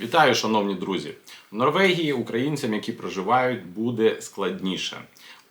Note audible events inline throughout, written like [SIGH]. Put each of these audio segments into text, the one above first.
Вітаю, шановні друзі! В Норвегії українцям, які проживають, буде складніше.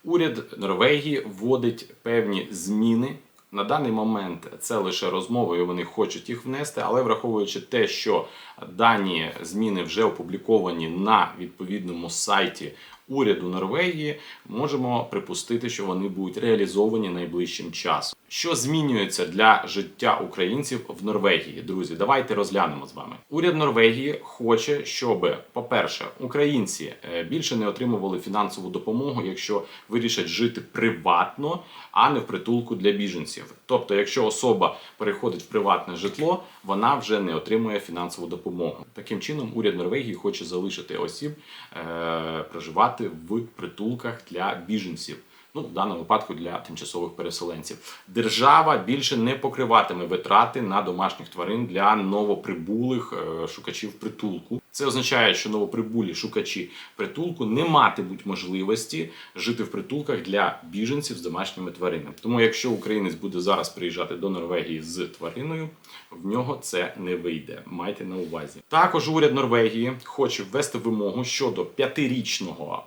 Уряд Норвегії вводить певні зміни. На даний момент це лише розмови, і вони хочуть їх внести, але враховуючи те, що дані зміни вже опубліковані на відповідному сайті уряду Норвегії, можемо припустити, що вони будуть реалізовані найближчим часом. Що змінюється для життя українців в Норвегії? Друзі, давайте розглянемо з вами. Уряд Норвегії хоче, щоб, по-перше, українці е, більше не отримували фінансову допомогу, якщо вирішать жити приватно, а не в притулку для біженців. Тобто, якщо особа переходить в приватне житло, вона вже не отримує фінансову допомогу. Таким чином, уряд Норвегії хоче залишити осіб е, проживати в притулках для біженців. Ну, в даному випадку для тимчасових переселенців. Держава більше не покриватиме витрати на домашніх тварин для новоприбулих е, шукачів притулку. Це означає, що новоприбулі шукачі притулку не матимуть можливості жити в притулках для біженців з домашніми тваринами. Тому, якщо українець буде зараз приїжджати до Норвегії з твариною, в нього це не вийде. Майте на увазі. Також уряд Норвегії хоче ввести вимогу щодо п'ятирічного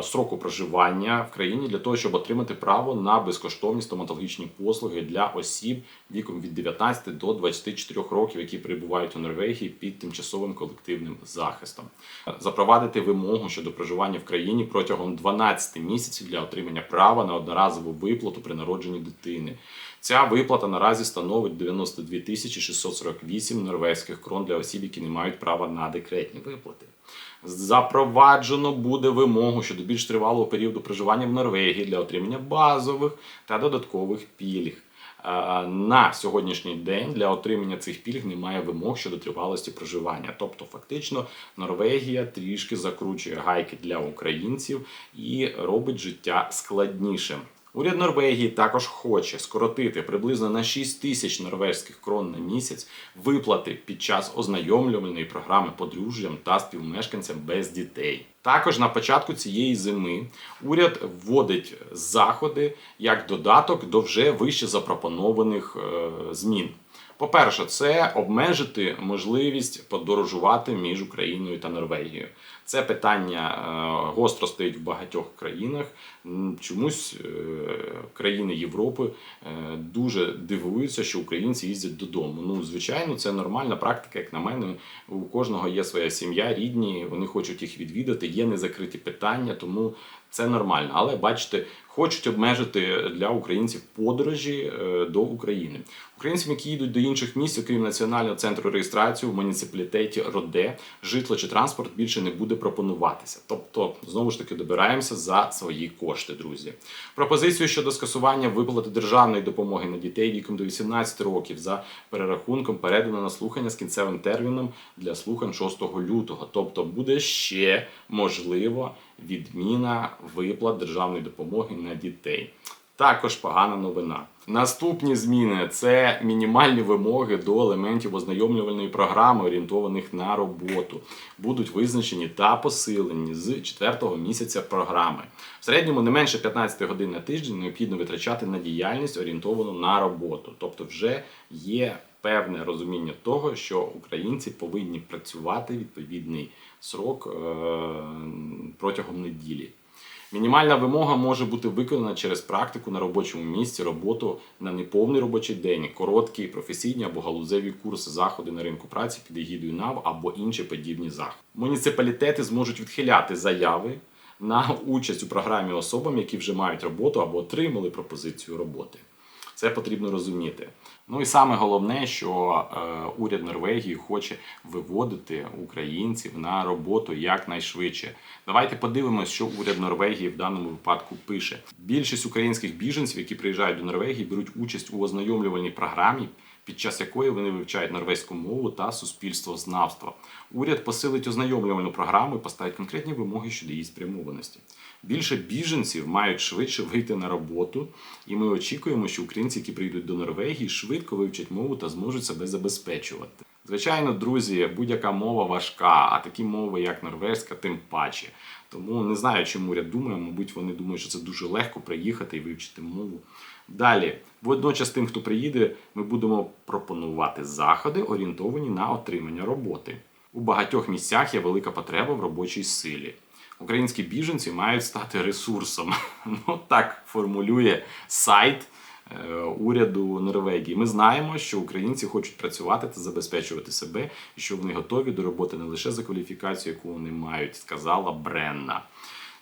е, сроку проживання в країні для того, щоб отримати право на безкоштовні стоматологічні послуги для осіб віком від 19 до 24 років, які перебувають у Норвегії під тимчасовим колективним захистом. Запровадити вимогу щодо проживання в країні протягом 12 місяців для отримання права на одноразову виплату при народженні дитини. Ця виплата наразі становить 92 тисячі 648 норвезьких крон для осіб, які не мають права на декретні виплати. Запроваджено буде вимогу щодо більш тривалого періоду проживання в Норвегії для отримання базових та додаткових пільг. Е, На сьогоднішній день для отримання цих пільг немає вимог щодо тривалості проживання. Тобто, фактично, Норвегія трішки закручує гайки для українців і робить життя складнішим. Уряд Норвегії також хоче скоротити приблизно на 6 тисяч норвезьких крон на місяць виплати під час ознайомлювальної програми подружжям та співмешканцям без дітей. Також на початку цієї зими уряд вводить заходи як додаток до вже вище запропонованих е, змін. По-перше, це обмежити можливість подорожувати між Україною та Норвегією. Це питання е, гостро стоїть в багатьох країнах. Чомусь е, країни Європи е, дуже дивуються, що українці їздять додому. Ну, звичайно, це нормальна практика, як на мене. У кожного є своя сім'я, рідні, вони хочуть їх відвідати, є незакриті питання, тому це нормально. Але бачите, хочуть обмежити для українців подорожі до України. Українцям, які їдуть до інших місць, окрім національного центру реєстрації в муніципалітеті Роде, житло чи транспорт більше не буде пропонуватися. Тобто, знову ж таки, добираємося за свої кошти, друзі. Пропозицію щодо скасування виплати державної допомоги на дітей віком до 18 років за перерахунком передано на слухання з кінцевим терміном для слухань 6 лютого. Тобто буде ще можливо відміна виплат державної допомоги на дітей. Також погана новина. Наступні зміни це мінімальні вимоги до елементів ознайомлювальної програми, орієнтованих на роботу, будуть визначені та посилені з 4-го місяця програми. В середньому не менше 15 годин на тиждень необхідно витрачати на діяльність орієнтовану на роботу. Тобто, вже є певне розуміння того, що українці повинні працювати відповідний срок е, протягом неділі. Мінімальна вимога може бути виконана через практику на робочому місці, роботу на неповний робочий день, короткі професійні або галузеві курси, заходи на ринку праці під егідою НАВ або інші подібні заходи. Муніципалітети зможуть відхиляти заяви на участь у програмі особам, які вже мають роботу або отримали пропозицію роботи. Це потрібно розуміти. Ну і саме головне, що е, уряд Норвегії хоче виводити українців на роботу якнайшвидше. Давайте подивимось, що уряд Норвегії в даному випадку пише. Більшість українських біженців, які приїжджають до Норвегії, беруть участь у ознайомлювальній програмі. Під час якої вони вивчають норвезьку мову та суспільствознавство. Уряд посилить ознайомлювальну програму і поставить конкретні вимоги щодо її спрямованості. Більше біженців мають швидше вийти на роботу, і ми очікуємо, що українці, які прийдуть до Норвегії, швидко вивчать мову та зможуть себе забезпечувати. Звичайно, друзі, будь-яка мова важка, а такі мови, як норвезька, тим паче. Тому не знаю, чим уряд думає. Мабуть, вони думають, що це дуже легко приїхати і вивчити мову. Далі, водночас, тим, хто приїде, ми будемо пропонувати заходи, орієнтовані на отримання роботи. У багатьох місцях є велика потреба в робочій силі. Українські біженці мають стати ресурсом. [LAUGHS] Ну так формулює сайт е, уряду Норвегії. Ми знаємо, що українці хочуть працювати та забезпечувати себе, і що вони готові до роботи не лише за кваліфікацію, яку вони мають, сказала Бренна.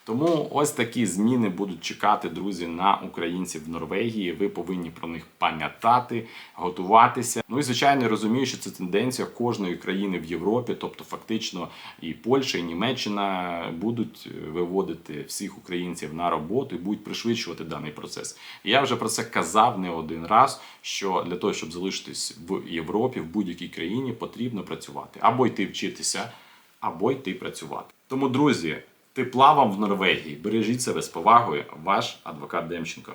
Тому ось такі зміни будуть чекати друзі на українців в Норвегії. Ви повинні про них пам'ятати, готуватися. Ну і звичайно, розумію, що це тенденція кожної країни в Європі, тобто фактично і Польща, і Німеччина будуть виводити всіх українців на роботу і будуть пришвидшувати даний процес. Я вже про це казав не один раз. Що для того, щоб залишитись в Європі, в будь-якій країні, потрібно працювати або йти вчитися, або йти працювати. Тому, друзі, тепла вам в Норвегії. Бережіть себе з повагою, ваш адвокат Демченко.